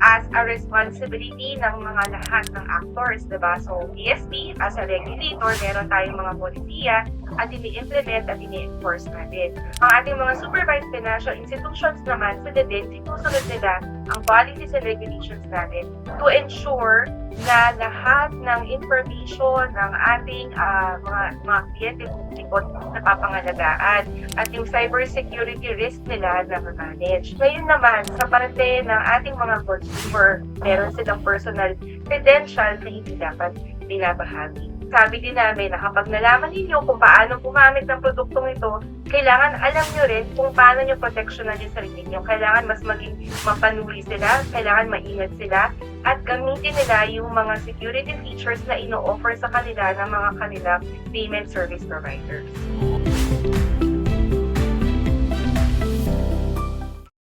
as a responsibility ng mga lahat ng actors, diba? So, PSP, as a regulator, meron tayong mga polisiya at ini-implement at ini-enforce natin. Ang ating mga supervised financial institutions naman, sila din, sinusunod nila ang policies and regulations natin to ensure na lahat ng information ng ating ah, mga, mga kliyente publiko napapangalagaan at yung cybersecurity risk nila na manage. Ngayon naman, sa parte ng ating mga consumer, meron silang personal credential na hindi dapat binabahagi. Sabi din namin na kapag nalaman ninyo kung paano gumamit ng produktong ito, kailangan alam nyo rin kung paano nyo proteksyonan yung sarili nyo. Kailangan mas maging mapanuri sila, kailangan maingat sila, at gamitin nila yung mga security features na ino-offer sa kanila ng mga kanilang payment service providers.